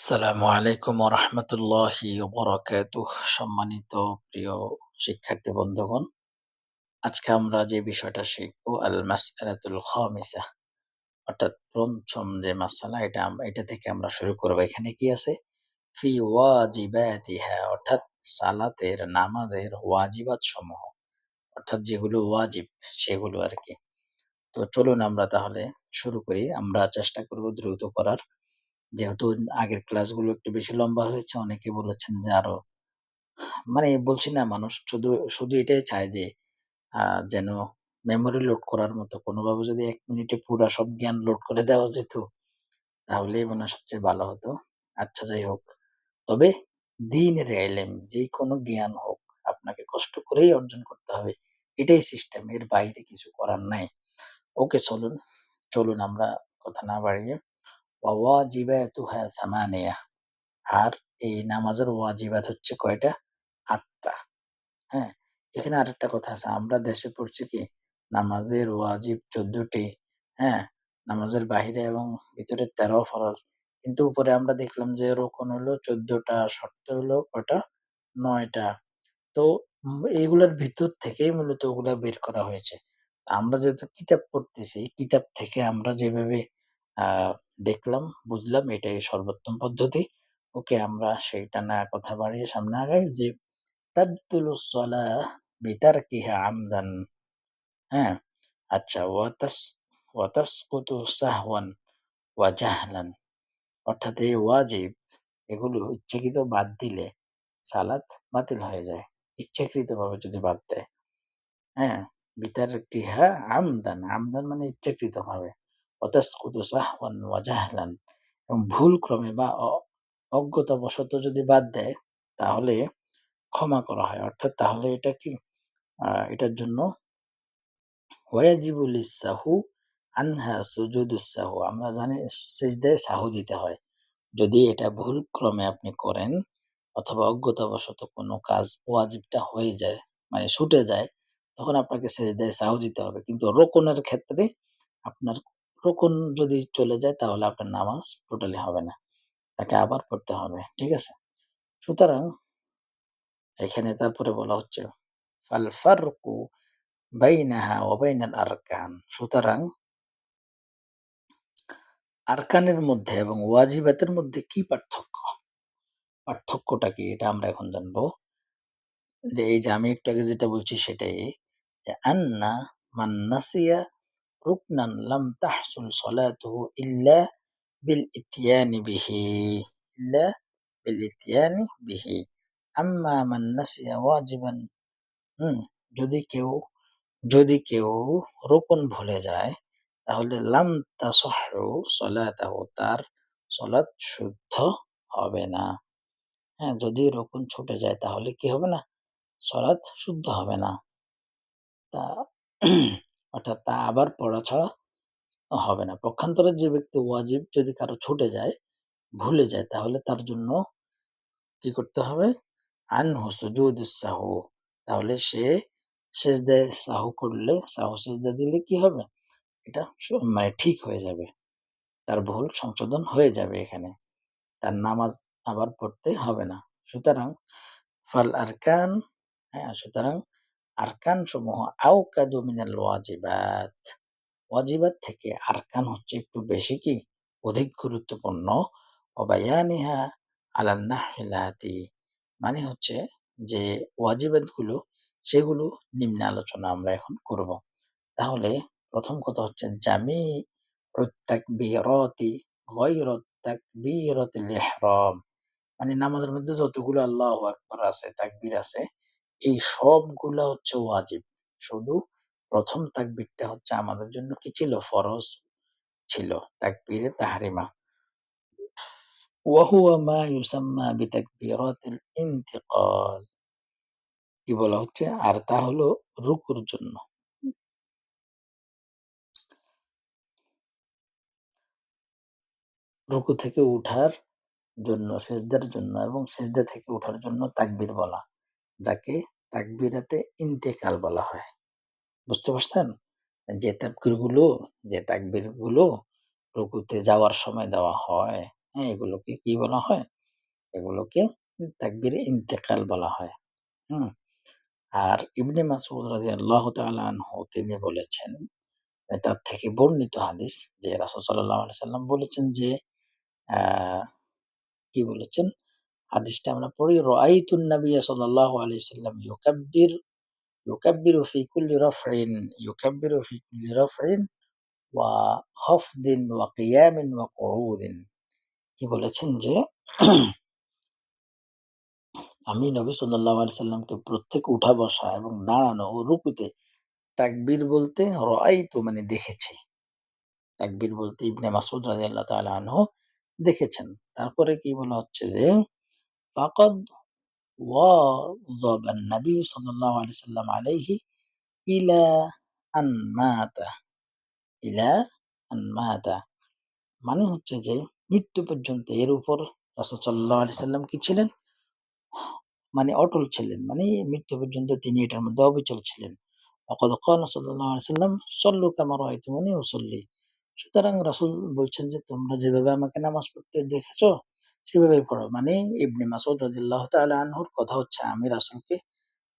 আসসালামু আলাইকুম রহমতুল্লাহি বরকাতুহ সম্মানিত প্রিয় শিক্ষার্থী বন্ধুগণ। আজকে আমরা যে বিষয়টা শিখব আল মাসআলাতুল খামিসা, অর্থাৎ পঞ্চম যে মাসালা, এটা এটা থেকে আমরা শুরু করব। এখানে কি আছে? ফি ওয়াজিবাতিহা, অর্থাৎ সালাতের নামাজের ওয়াজিবাত সমূহ অর্থাৎ যেগুলো ওয়াজিব, সেগুলো আর কি। তো চলুন আমরা তাহলে শুরু করি। আমরা চেষ্টা করব দ্রুত করার। যেহেতু আগের ক্লাসগুলো একটু বেশি লম্বা হয়েছে অনেকে বলেছেন যে আরও মানে বলছি না মানুষ শুধু শুধু এটাই চায় যে আহ, যেন মেমোরি লোড করার মতো কোনোভাবে যদি এক মিনিটে পুরো সব জ্ঞান লোড করে দেওয়া যেত তাহলেই মনে হয় সবচেয়ে ভালো হতো। আচ্ছা যাই হোক। তবে দিনের এলেম যে কোনো জ্ঞান হোক আপনাকে কষ্ট করেই অর্জন করতে হবে এটাই সিস্টেম এর বাইরে কিছু করার নাই। ওকে চলুন চলুন আমরা কথা না বাড়িয়ে ওয়াজিবাতুহা আর এই নামাজের ওয়াজিবাত হচ্ছে কয়টা? আটটা। হ্যাঁ এখানে আরেকটা কথা আছে। আমরা দেশে পড়ছি কি? নামাজের ওয়াজিব চোদ্দটি হ্যাঁ নামাজের বাহিরে এবং ভিতরে তেরো ফরজ। কিন্তু উপরে আমরা দেখলাম যে রোকন হলো চোদ্দটা, শর্ত হলো কয়টা? নয়টা। তো এইগুলার ভিতর থেকেই মূলত ওগুলা বের করা হয়েছে। আমরা যেহেতু কিতাব পড়তেছি, কিতাব থেকে আমরা যেভাবে, আহ দেখলাম, বুঝলাম এটাই সর্বোত্তম পদ্ধতি। ওকে, আমরা সেইটা না কথা বাড়িয়ে সামনে আগাই যে তাবতুলু সলাহ বিতারকিহা আমদান। হ্যাঁ আচ্ছা ওয়াতাস, ওয়াতাসকুতু সাহওয়ান ওয়া জাহলান। অর্থাৎ এই ওয়াজিব, এগুলো ইচ্ছাকৃত বাদ দিলে সালাত বাতিল হয়ে যায় ইচ্ছাকৃত ভাবে যদি বাদ দেয়। হ্যাঁ বিতারকিহা আমদান আমদান মানে ইচ্ছাকৃত এবং ভুল ক্রমে বা অজ্ঞতাবশত যদি বাদ দেয়, তাহলে ক্ষমা করা হয়। অর্থাৎ তাহলে এটা কি? এটার জন্য ওয়াজিবুল সাহু আনহা সুজুদুস সাহু। আমরা জানি সাহু দিতে হয়। যদি এটা ভুল ক্রমে আপনি করেন অথবা অজ্ঞতাবশত কোনো কাজ ওয়াজিবটা হয়ে যায় মানে ছুটে যায়, তখন আপনাকে সেজদায় সাহু দিতে হবে। কিন্তু রোকনের ক্ষেত্রে আপনার রোকন যদি চলে যায়, তাহলে আপনার নামাজ টোটালি হবে না। তাকে আবার পড়তে হবে, ঠিক আছে? সুতরাং এখানে তারপরে বলা হচ্ছে, ফাল ফারকু বাইনাহা ওয়া বাইনাল আরকান। সুতরাং আরকানের মধ্যে এবং ওয়াজিবাতের মধ্যে কি পার্থক্য? পার্থক্যটা কি? এটা আমরা এখন জানব। যে এই যে আমি একটু আগে যেটা বলছি সেটাই আন্না মান রুকনান লাম তাহসুল সলাতুহু ইল্লা বিল ইতিয়ানি বিহি ইল্লা বিল ইতিয়ানি বিহি আম্মা মান নাসিয়া ওয়াজিবান হুম, যদি কেউ যদি কেউ রোপণ ভুলে যায়, তাহলে লাম তাসহু সলাতাহু, তার সলাৎ শুদ্ধ হবে না। হ্যাঁ যদি রোপণ ছুটে যায়, তাহলে কি হবে না? সলাৎ শুদ্ধ হবে না। তা অর্থাৎ তা আবার পড়া ছাড়া হবে না। পক্ষান্তরে যে ব্যক্তি ওয়াজিব যদি কারও ছুটে যায়, ভুলে যায়, তাহলে তার জন্য কি করতে হবে? আনহু সুজুদুস সাহু। তাহলে সে সেজদায় সাহু করলে, সাহু সেজদা দিলে কি হবে? এটা মানে ঠিক হয়ে যাবে। তার ভুল সংশোধন হয়ে যাবে এখানে। তার নামাজ আবার পড়তে হবে না। সুতরাং ফাল আরকান হ্যাঁ সুতরাং আরকান সমূহ আও কাদু মিনাল ওয়াজিবাত। ওয়াজিবাত থেকে আরকান হচ্ছে একটু বেশি কি? অধিক গুরুত্বপূর্ণ। অবায়ানিহা আলান নাহিলাতি মানে হচ্ছে যে ওয়াজিবাতগুলো সেগুলো নিম্নে আলোচনা আমরা এখন করব। তাহলে প্রথম কথা হচ্ছে জামি তাকবীরাতি গায়রত তাকবীরাতিল ইহরাম। মানে নামাজের মধ্যে যতগুলো আল্লাহু আকবার আছে, তাকবীর আছে এই সবগুলা হচ্ছে ওয়াজিব। শুধু প্রথম তাকবীরটা হচ্ছে আমাদের জন্য কি ছিল? ফরজ ছিল। তাকবীরে তাহরিমা। ওয়াহুয়া মা ইউসাম্মা বিতাকবীরাতিল ইন্তিকাল। কি বলা হচ্ছে? আর তা হলো রুকুর জন্য। রুকু থেকে উঠার জন্য, সেজদার জন্য এবং সেজদা থেকে ওঠার জন্য তাকবীর বলা। যাকে তাকবিরাতে ইন্তেকাল বলা হয়। বুঝতে পারছেন? যে তাকবীরগুলো যে তাকবীরগুলো রুকুতে যাওয়ার সময় দেওয়া হয় হ্যাঁ এগুলোকে কি বলা হয়? এগুলোকে তাকবির ইন্তেকাল বলা হয়। হুম। আর ইবনে মাসুদ রাদিয়াল্লাহু তাআলা আনহু তিনি বলেছেন, তার থেকে বর্ণিত হাদিস যে রাসূল আলাইহি সাল্লাম বলেছেন যে কি বলেছেন? হাদিসটা আমরা পড়ি, রাআইতুন নাবিয়্য সাল্লাল্লাহু আলাইহি সাল্লাম ইউকাব্বির, ইউকাব্বিরু ফি কুল্লি রাফইন ইউকাব্বিরু ফি কুল্লি রাফইন ওয়া খাফদিন ওয়া কিয়ামিন ওয়া কুউদিন। কি বলেছেন যে, আমি নবী সাল্লাল্লাহু আলাইহি সাল্লামকে প্রত্যেক উঠা বসা এবং দাঁড়ানো ও রুকুতে তাকবীর বলতে রাআইতু মানে দেখেছি। তাকবীর বলতে ইবনে মাসউদ রাদিয়াল্লাহু তাআলা আনহু দেখেছেন। তারপরে কি বলা হচ্ছে যে ফাকাদ ওয়াযাবা নবী সাল্লাল্লাহু আলাইহি সাল্লাম আলাইহি ইলা আন মাতা ইলা আন মাতা মানে হচ্ছে যে মৃত্যু পর্যন্ত এর উপর রাসূল সাল্লাল্লাহু আলাইহি সাল্লাম কি ছিলেন মানে অটল ছিলেন মানে মৃত্যু পর্যন্ত তিনি এটার মধ্যে অবিচল ছিলেন وقد قال সাল্লাল্লাহু আলাইহি সাল্লাম সল্লু কামা রাআইতুমুনি উসাল্লি সুতরাং রাসূল বলছেন যে তোমরা যেভাবে আমাকে নামাজ পড়তে দেখেছো সেভাবেই পড়ো। মানে ইবনে মাসউদ রাদিয়াল্লাহু তাআলা আনহুর কথা হচ্ছে, আমি রাসূলকে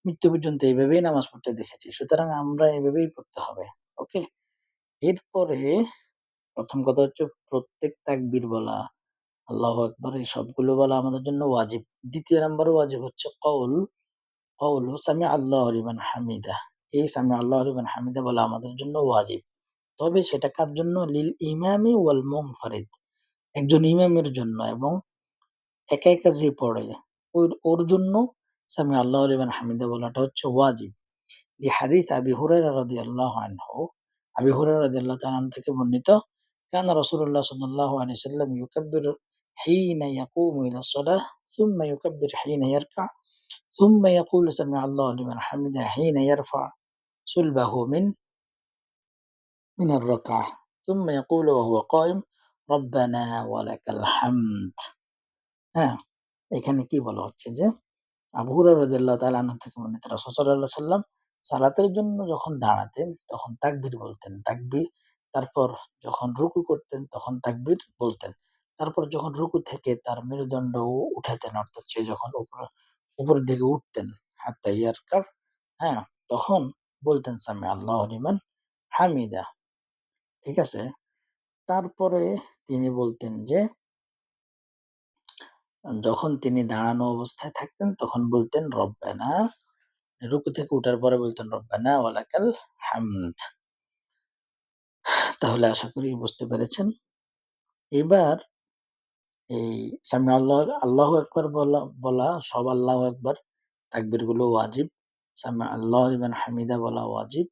মৃত্যু পর্যন্ত এইভাবেই নামাজ পড়তে দেখেছি। সুতরাং আমরা এভাবেই পড়তে হবে, ওকে? এরপরে প্রথম কথা হচ্ছে প্রত্যেক তাকবীর বলা, আল্লাহু আকবার, এই সবগুলো বলা আমাদের জন্য ওয়াজিব। দ্বিতীয় নাম্বার ওয়াজিব হচ্ছে কওল কওল সামি আল্লাহ লিমান হামিদা। এই সামি আল্লাহ লিমান হামিদা বলা আমাদের জন্য ওয়াজিব। তবে সেটা কার জন্য? লিল ইমামি ওয়াল মুনফারিদ। একজন ইমামের জন্য এবং একা একা যে পড়ে ওর ওর জন্য সামি আল্লাহ লিমান হামিদা বলাটা হচ্ছে ওয়াজিব لحديث أبي هريرة رضي الله عنه أبي هريرة رضي الله تعالى عنه থেকে বর্ণিত كان رسول الله صلى الله عليه وسلم يكبر حين يقوم إلى الصلاة ثم يكبر حين يركع ثم يقول سمع الله لمن حمده حين يرفع صلبه من من الركعة ثم يقول وهو قائم ربنا ولك الحمد হ্যাঁ এখানে কি বলা হচ্ছে যে, আবু হুরায়রা আনহু থেকে বর্ণিত রাসূল সাল্লাম সালাতের জন্য যখন দাঁড়াতেন, তখন তাকবীর বলতেন। তাকবীর, তারপর যখন রুকু করতেন, তখন তাকবীর বলতেন। তারপর যখন রুকু থেকে তার মেরুদণ্ড উঠাতেন, অর্থাৎ সে যখন উপর, উপরের দিকে উঠতেন, হাত্তা ইয়ারকার হ্যাঁ তখন বলতেন, সামি আল্লাহ লিমান হামিদা। ঠিক আছে? তারপরে তিনি বলতেন যে যখন তিনি দাঁড়ানো অবস্থায় থাকতেন, তখন বলতেন, রব্বানা। রুকু থেকে উঠার পরে বলতেন, রব্বানা ওয়ালাকাল হামদ। তাহলে আশা করি বুঝতে পেরেছেন। এবার এই সামি আল্লাহ আল্লাহ একবার বলা বলা, সব আল্লাহ একবার তাকবিরগুলো ওয়াজিব। সামি আল্লাহ ইমান হামিদা বলা ওয়াজিব।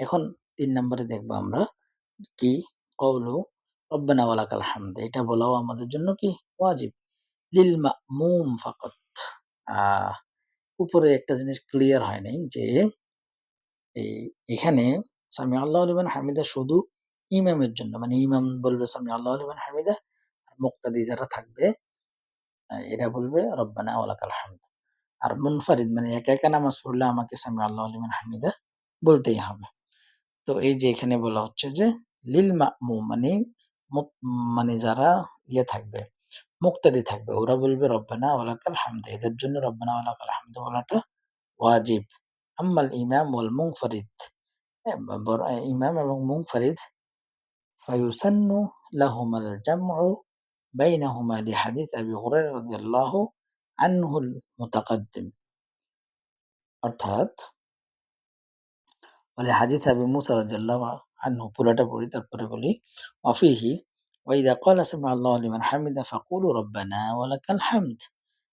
এখন তিন নম্বরে দেখব আমরা কি কৌলু রব্বানা ওয়ালাকাল হামদ। এটা বলাও আমাদের জন্য কি ওয়াজিব? লিল মামুম ফাকাত উপরে একটা জিনিস ক্লিয়ার হয় নাই যে, এই এখানে সামি আল্লাহ আলিমান হামিদা শুধু ইমামের জন্য মানে ইমাম বলবে সামি আল্লাহ আলিমান হামিদা মুক্তাদি যারা থাকবে এরা বলবে রব্বানা ওয়ালাকাল হামদ। আর মুনফারিদ মানে একা একা নামাজ পড়লে আমাকে সামি আল্লাহ আলিমান হামিদা বলতেই হবে। তো এই যে এখানে বলা হচ্ছে যে লিল মামু মানে মানে যারা ইয়ে থাকবে মুক্তাদি থাকবে ওরা বলবে রব্বানা ওয়ালাকাল হামদ এদের জন্য রব্বানা ওয়ালাকাল হামদ বলাটা ওয়াজিব আম্মাল ইমাম ওয়াল মুংফরিদ ইমাম এবং মুংফরিদ ফায়ুসান্নু লাহুমাল জামউ বাইনাহুমা লিহাদিস আবি হুরায়রা রাদিয়াল্লাহু আনহুল মুতাকাদ্দিম অর্থাৎ বলে হাদিস আবি মুসা রাদিয়াল্লাহু আনহু পুরাটা পড়ি তারপরে বলি অফিহি ওয়াইদা ক্বালা সামি আল্লাহু লিমান হামিদা ফাকুলু রব্বানা ওয়ালাকাল হামদ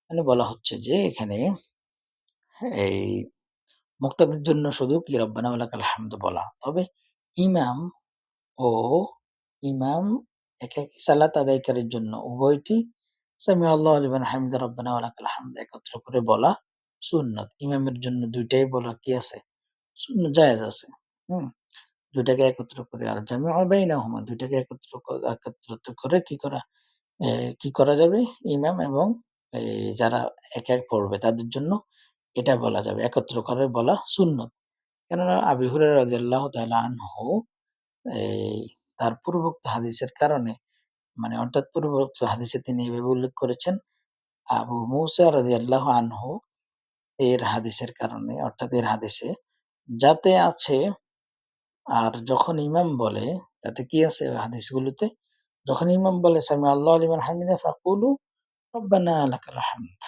মানে বলা হচ্ছে যে এখানে এই মুক্তাদের জন্য শুধু কি রব্বানা ওয়ালাকাল হামদ বলা। তবে ইমাম ও ইমাম একাকী সালাত আদায়কারীর জন্য উভয়টি সামি আল্লাহ লিমান হামিদা রব্বানা ওয়ালাকাল হামদ একত্র করে বলা সুন্নত। ইমামের জন্য দুইটাই বলা কি আছে? সুন্নত জায়েজ আছে। হুম? দুইটাকে একত্র করে আল জামি বাইনাহুমা দুইটাকে একত্র একত্রিত করে কি করা কি করা যাবে? ইমাম এবং যারা এক এক পড়বে, তাদের জন্য এটা বলা যাবে, একত্র করে বলা সুন্নত। কেননা আবি হুরায়রা রাদিয়াল্লাহু তাআলা আনহু এই তার পূর্বোক্ত হাদিসের কারণে মানে অর্থাৎ পূর্বোক্ত হাদিসে তিনি এভাবে উল্লেখ করেছেন, আবু মুসা রাদিয়াল্লাহু আনহু এর হাদিসের কারণে, অর্থাৎ এর হাদিসে, যাতে আছে আর যখন ইমাম বলে, তাতে কি আছে হাদিসগুলোতে? যখন ইমাম বলে সামি আল্লাহ লিমান হামিদা ফাকুলু রব্বানা লাকাল হামদ।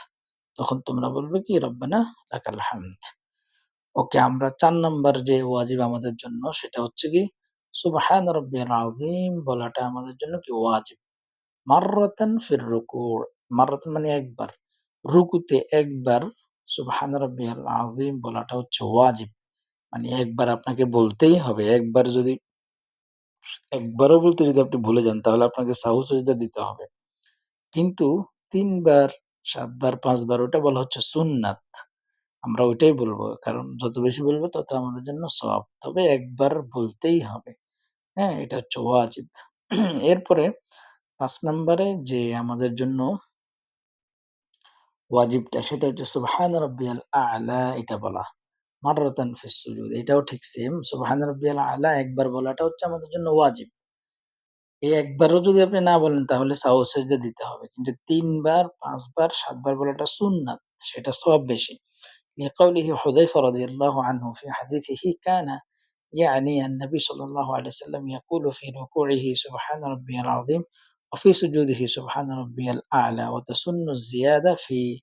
তখন তোমরা বলবে কি? রব্বানা লাকাল হামদ। ওকে, আমরা চার নাম্বার যে ওয়াজিব আমাদের জন্য, সেটা হচ্ছে কি? সুবহান রব্বিয়াল আযীম বলাটা আমাদের জন্য কি ওয়াজিব? মাররাতান ফির রুকু। মাররাতান মানে একবার। রুকুতে একবার সুবহান রব্বিয়াল আযীম বলাটা হচ্ছে ওয়াজিব। মানে একবার আপনাকে বলতেই হবে। একবার যদি, একবারও বলতে যদি আপনি ভুলে যান, তাহলে আপনাকে সাহু সেজদা দিতে হবে। কিন্তু তিনবার, সাতবার, পাঁচবার ওটা বলা হচ্ছে সুন্নাত। আমরা ওইটাই বলব। কারণ যত বেশি বলব, তত আমাদের জন্য সব তবে একবার বলতেই হবে। হ্যাঁ এটা হচ্ছে ওয়াজিব। এরপরে পাঁচ নম্বরে যে আমাদের জন্য ওয়াজিবটা, সেটা হচ্ছে সুবহান রব্বিয়াল আলা এটা বলা। মাররাতান ফিস সুজুদ এটাও ঠিক সেম সুবহান রব্বিয়াল আলা একবার বলাটা হচ্ছে আমাদের জন্য ওয়াজিব এই একবারও যদি আপনি না বলেন তাহলে সাউ সেজদা দিতে হবে কিন্তু তিনবার পাঁচবার সাতবার বলাটা সুন্নাত সেটা সব বেশি لقوله حذيفة رضي الله عنه في حديثه كان يعني النبي صلى الله عليه وسلم يقول في ركوعه سبحان ربي العظيم وفي سجوده سبحان ربي الأعلى وتسن الزيادة في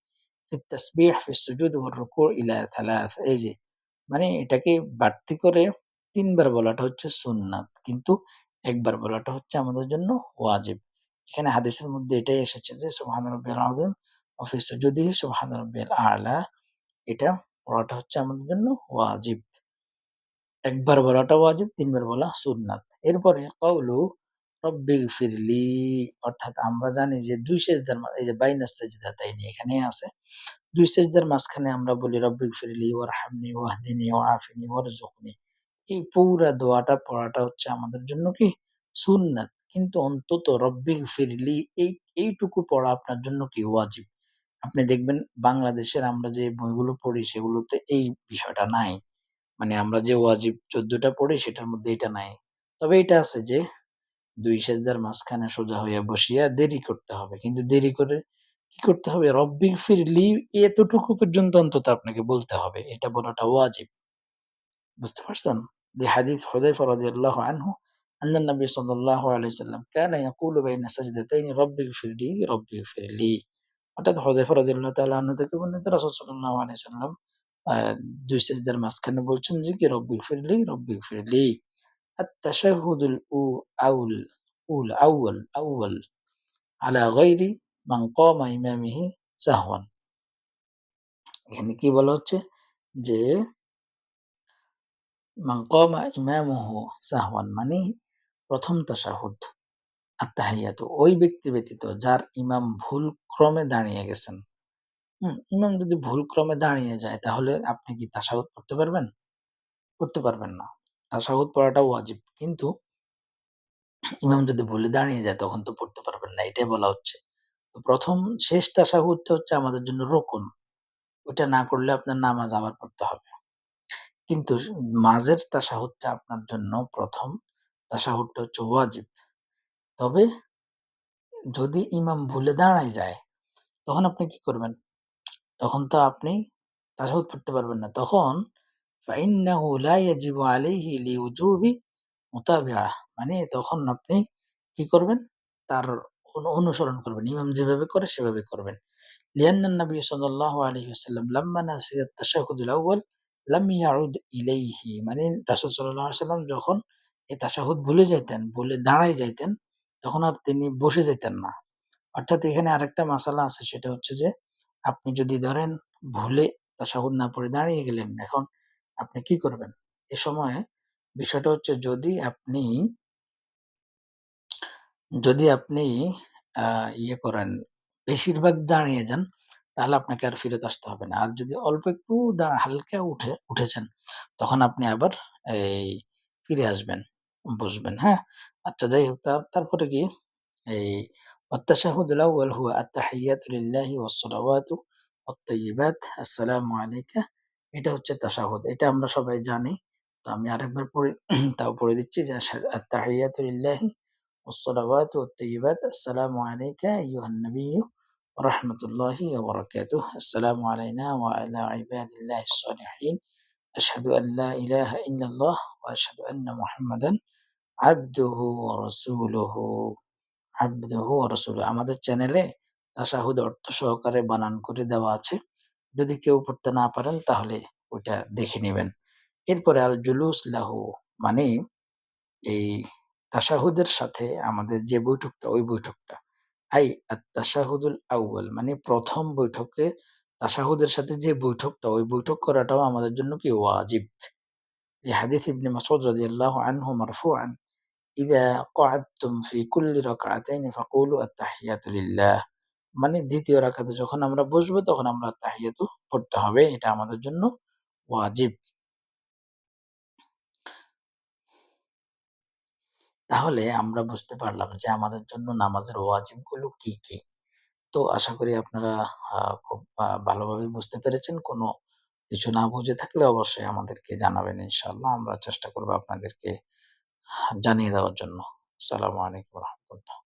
في التسبيح في السجود والركوع إلى ثلاث এই যে মানে এটাকে বাড়তি করে তিনবার বলাটা হচ্ছে সুন্নাত, কিন্তু একবার বলাটা হচ্ছে আমাদের জন্য ওয়াজিব। এখানে হাদিসের মধ্যে এটাই এসেছে যে সুবহান রাব্বিয়াল আযীম ফি সুজুদিহি সুবহান রাব্বিয়াল আ'লা, এটা পড়াটা হচ্ছে আমাদের জন্য ওয়াজিব। একবার বলাটা ওয়াজিব, তিনবার বলা সুন্নাত। এরপরে কওলু রব্বিগফিরলি অর্থাৎ আমরা জানি যে দুই সেজদার এই যে বাইনা সাজদাতাইনি এখানে আছে। দুই সেজদার মাঝখানে আমরা বলি রব্বিগফিরলি ওয়ারহামনি ওয়াহদিনি ওয়াআফিনি ওয়ারজুকনি এই পুরা দোয়াটা পড়াটা হচ্ছে আমাদের জন্য কি? সুন্নাত। কিন্তু অন্তত রব্বিগফিরলি এই, এইটুকু পড়া আপনার জন্য কি ওয়াজিব? আপনি দেখবেন বাংলাদেশের আমরা যে বইগুলো পড়ি সেগুলোতে এই বিষয়টা নাই। মানে আমরা যে ওয়াজিব চোদ্দটা পড়ি সেটার মধ্যে এটা নাই। তবে এটা আছে যে দুই সেজদার মাঝখানে সোজা হইয়া বসিয়া দেরি করতে হবে কিন্তু দেরি করে কি করতে হবে রব্বিক ফিরলি এতটুকু পর্যন্ত অন্তত আপনাকে বলতে হবে এটা বলাটা ওয়াজিব বুঝতে পারছেন لحديث حذيفة رضي الله عنه أن النبي صلى الله عليه وسلم كان يقول بين سجدتين رب اغفر لي رب اغفر لي অর্থাৎ হযেফা রাদিয়াল্লাহু তাআলা আনহু থেকে বর্ণিত রাসূল সাল্লাল্লাহু আলাইহি সাল্লাম আহ, দুই সিজদার মাঝখানে বলছেন যে কি রব্বি ফিরলি রব্বি ফিরলি التشهد الأول أول أول أول على غير من قام إمامه سهوا এখানে কি বলা হচ্ছে যে মান কামা ইমামুহু সাহওয়ান মানে প্রথম তাশাহুদ আত্তাহিয়াতু ওই ব্যক্তি ব্যতীত যার ইমাম ভুল ক্রমে দাঁড়িয়ে গেছেন হুম ইমাম যদি ভুল ক্রমে দাঁড়িয়ে যায় তাহলে আপনি কি তাশাহুদ পড়তে পারবেন পড়তে পারবেন না তাশাহুদ পড়াটা ওয়াজিব। কিন্তু ইমাম যদি ভুলে দাঁড়িয়ে যায়, তখন তো পড়তে পারবেন না, এটাই বলা হচ্ছে। প্রথম শেষ তাশাহুদটা হচ্ছে আমাদের জন্য রোকন। ওটা না করলে আপনার নামাজ আবার পড়তে হবে। কিন্তু মাঝের তাশাহুদটা আপনার জন্য প্রথম তাশাহুদটা হচ্ছে ওয়াজিব। তবে যদি ইমাম ভুলে দাঁড়ায় যায়, তখন আপনি কি করবেন? তখন তো আপনি তাশাহুদ পড়তে পারবেন না। তখন ফাইন্নাহু লা ইয়াজিবু আলাইহি লিউজুবি মুতাবিআ মানে তখন আপনি কি করবেন? তার অনুসরণ করবেন। ইমাম যেভাবে করে সেভাবে করবেন। লিয়ান্না নবী সাল্লাল্লাহু আলাইহি ওয়াসাল্লাম লাম্মা নাসিয়া তাশাহুদুল আউয়াল লাম ইয়াউদ ইলাইহি মানে রাসূল সাল্লাল্লাহু আলাইহি যখন এই তাশাহুদ ভুলে যাইতেন, ভুলে দাঁড়ায় যাইতেন, তখন আর তিনি বসে যেতেন না। অর্থাৎ এখানে আরেকটা মাসালা আছে, সেটা হচ্ছে যে আপনি যদি ধরেন ভুলে তাশাহুদ না পড়ে দাঁড়িয়ে গেলেন, এখন আপনি কি করবেন এ সময় বিষয়টা হচ্ছে যদি আপনি যদি আপনি আহ, ইয়ে করেন বেশিরভাগ দাঁড়িয়ে যান তাহলে আপনাকে আর ফেরত আসতে হবে না আর যদি অল্প একটু দা- হালকা উঠে উঠেছেন তখন আপনি আবার এই ফিরে আসবেন বসবেন হ্যাঁ আচ্ছা যাই হোক তার তারপরে কি এই التشهد الأول هو التحيات لله والصلوات والطيبات السلام عليك এটা হচ্ছে তাশাহুদ এটা আমরা সবাই জানি তো আমি আরেকবার পড়ে তাও পড়ে দিচ্ছি যে التحيات لله والصلوات والطيبات السلام عليك أيها النبي ورحمة الله وبركاته السلام علينا وعلى عباد الله الصالحين أشهد أن لا إله إلا الله وأشهد أن محمدا عبده ورسوله আবদুহু ওয়া রাসূলুহু আমাদের চ্যানেলে তাশাহুদ অর্থ সহকারে বানান করে দেওয়া আছে যদি কেউ পড়তে না পারেন, তাহলে ওইটা দেখে নেবেন। এরপরে আল জুলুস লাহু মানে এই তাশাহুদের সাথে আমাদের যে বৈঠকটা, ওই বৈঠকটা। আই আত-তাশাহুদুল আউয়াল মানে প্রথম বৈঠকে তাশাহুদের সাথে যে বৈঠকটা, ওই বৈঠক করাটাও আমাদের জন্য কি ওয়াজিব। যে হাদিস ইবনে মাসউদ রাদিয়াল্লাহু আনহু মারফুআন ইযা ক্বাদতুম ফি কুল্লি রাকআতাইন ফাকুলু আত-তাহিয়াতু লিল্লাহ। মানে দ্বিতীয় রাকাতে যখন আমরা বসবো, তখন আমরা তাহিয়াতু পড়তে হবে। এটা আমাদের জন্য ওয়াজিব। তাহলে আমরা বুঝতে পারলাম যে আমাদের জন্য নামাজের ওয়াজিবগুলো কি কি। তো আশা করি আপনারা খুব ভালোভাবে বুঝতে পেরেছেন। কোনো কিছু না বুঝে থাকলে অবশ্যই আমাদেরকে জানাবেন ইনশাআল্লাহ। আমরা চেষ্টা করব আপনাদেরকে জানিয়ে দেওয়ার জন্য। আসসালামু আলাইকুম রহমতুল্লাহ।